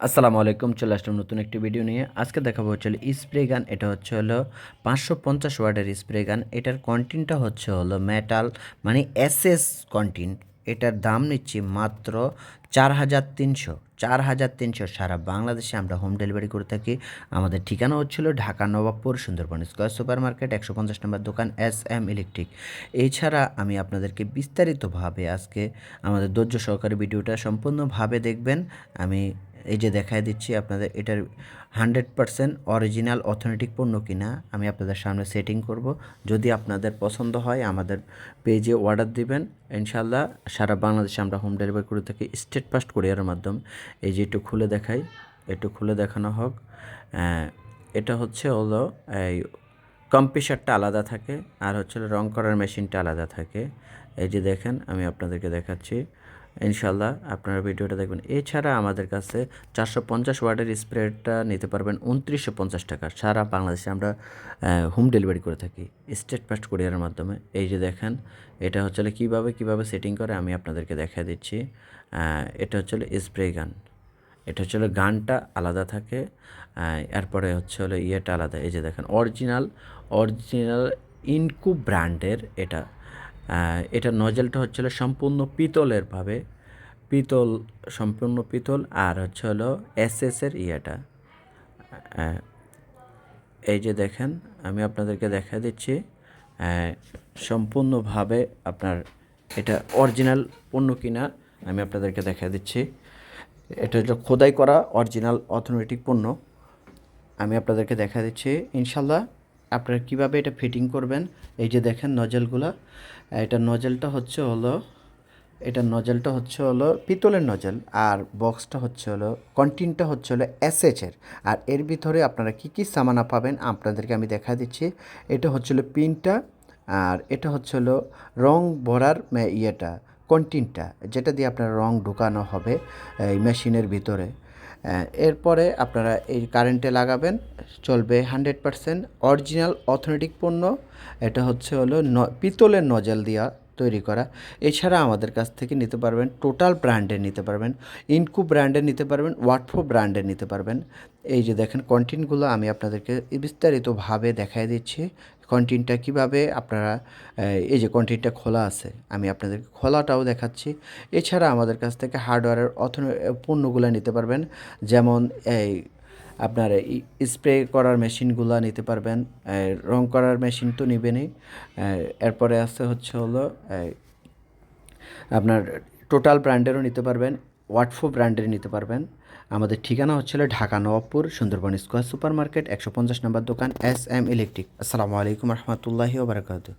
আসসালামু আলাইকুম, চলে আসলাম নতুন একটি ভিডিও নিয়ে। আজকে দেখাবো হচ্ছে স্প্রে গান, এটা হচ্ছে হলো পাঁচশো পঞ্চাশ ওয়ার্ডের স্প্রে গান। এটার কন্টিনটা হচ্ছে হলো মেটাল মানে এসএস কন্টিন এটার দাম নিচ্ছি মাত্র চার হাজার তিনশো। চার হাজার তিনশো সারা বাংলাদেশে আমরা হোম ডেলিভারি করে থাকি। আমাদের ঠিকানা হচ্ছিল Dhaka, Nawabpur, Sundarban square super market একশো পঞ্চাশ নম্বর দোকান এস এম ইলেকট্রিক এছাড়া আমি আপনাদেরকে বিস্তারিতভাবে আজকে আমাদের ধৈর্য সহকারে ভিডিওটা সম্পূর্ণভাবে দেখবেন। আমি এই যে দেখায় দিচ্ছি আপনাদের, এটার হান্ড্রেড পারসেন্ট অরিজিনাল অথেন্টিক পণ্য কিনা, আমি আপনাদের সামনে সেটিং করব। যদি আপনাদের পছন্দ হয়, আমাদের পেজে অর্ডার দিবেন। ইনশাল্লাহ সারা বাংলাদেশে আমরা হোম ডেলিভারি করে থাকি স্টেট ফাস্ট কোরিয়ারের মাধ্যমে। এই যে একটু খুলে দেখাই, একটু খুলে দেখানো হোক। এটা হচ্ছে হলো এই কম্পিসারটা আলাদা থাকে, আর হচ্ছে রং করার মেশিনটা আলাদা থাকে। এই যে দেখেন, আমি আপনাদেরকে দেখাচ্ছি। ইনশাল্লাহ আপনারা ভিডিওটা দেখবেন। এছাড়া আমাদের কাছে চারশো পঞ্চাশ ওয়ার্ডের স্প্রেটা নিতে পারবেন উনত্রিশশো পঞ্চাশ টাকা। সারা বাংলাদেশে আমরা হোম ডেলিভারি করে থাকি, স্টেট ফাস্ট কোরিয়ারের মাধ্যমে। এই যে দেখেন, এটা হচ্ছে কীভাবে কীভাবে সেটিং করে আমি আপনাদেরকে দেখা দিচ্ছি। এটা হচ্ছে স্প্রে গান। এটা হচ্ছে গানটা আলাদা থাকে এরপরে হচ্ছে হলো ইয়েটা আলাদা। এই যে দেখেন, অরিজিনাল অরিজিনাল ইনকু ব্র্যান্ডের এটা। এটা নজেলটা হচ্ছে হলো সম্পূর্ণ পিতলের ভাবে, পিতল, সম্পূর্ণ পিতল, আর হচ্ছে হলো এসএসের ইয়েটা। এই যে দেখেন, আমি আপনাদেরকে দেখা দিচ্ছি সম্পূর্ণভাবে আপনার এটা অরিজিনাল পণ্য কিনা আমি আপনাদেরকে দেখা দিচ্ছি। এটা হচ্ছে খোদাই করা অরিজিনাল অথেন্টিক পণ্য, আমি আপনাদেরকে দেখা দিচ্ছি, ইনশাল্লাহ। আপনারা কীভাবে এটা ফিটিং করবেন? এই যে দেখেন নজেলগুলো এটা নজেলটা হচ্ছে হলো, এটা নজেলটা হচ্ছে হলো পিতলের নজেল আর বক্সটা হচ্ছে হলো কন্টিনটা হচ্ছে হলো এসএচের আর এর ভিতরে আপনারা কি কি সামানা পাবেন আপনাদেরকে আমি দেখা দিচ্ছি। এটা হচ্ছে হলো পিনটা আর এটা হচ্ছে হলো রং ভরার ইয়েটা কন্টিনটা যেটা দিয়ে আপনার রং ঢুকানো হবে এই মেশিনের ভিতরে। এরপরে আপনারা এই কারেন্টে লাগাবেন, চলবে হান্ড্রেড পারসেন্ট অরিজিনাল অথেন্টিক পণ্য। এটা হচ্ছে হলো পিতলের নজল দিয়া তৈরি করা। এছাড়া আমাদের কাছ থেকে নিতে পারবেন টোটাল ব্র্যান্ডের নিতে পারবেন, ইনকু ব্র্যান্ডের নিতে পারবেন, ওয়াটফো ব্র্যান্ডের নিতে পারবেন। এই যে দেখেন কন্টেন্টগুলো আমি আপনাদেরকে বিস্তারিতভাবে দেখাই দিচ্ছি। কন্টেন্টটা কীভাবে আপনারা এই যে কন্টেন্টটা খোলা আছে, আমি আপনাদেরকে খোলাটাও দেখাচ্ছি। এছাড়া আমাদের কাছ থেকে হার্ডওয়্যারের অথ পণ্যগুলো নিতে পারবেন, যেমন এই আপনার স্প্রে করার মেশিনগুলো নিতে পারবেন। রং করার মেশিন তো নেবেনই। এরপরে আছে হচ্ছে হলো আপনার টোটাল ব্র্যান্ডেরও নিতে পারবেন ওয়াটফো ব্র্যান্ডের নিতে পারবেন। আমাদের ঠিকানা হচ্ছিল Dhaka Nawabpur, Sundarban square super market একশো পঞ্চাশ নম্বর দোকান এস এম ইলেকট্রিক আসসালামু আলাইকুম রহমতুল্লাহি ওবরাকাতু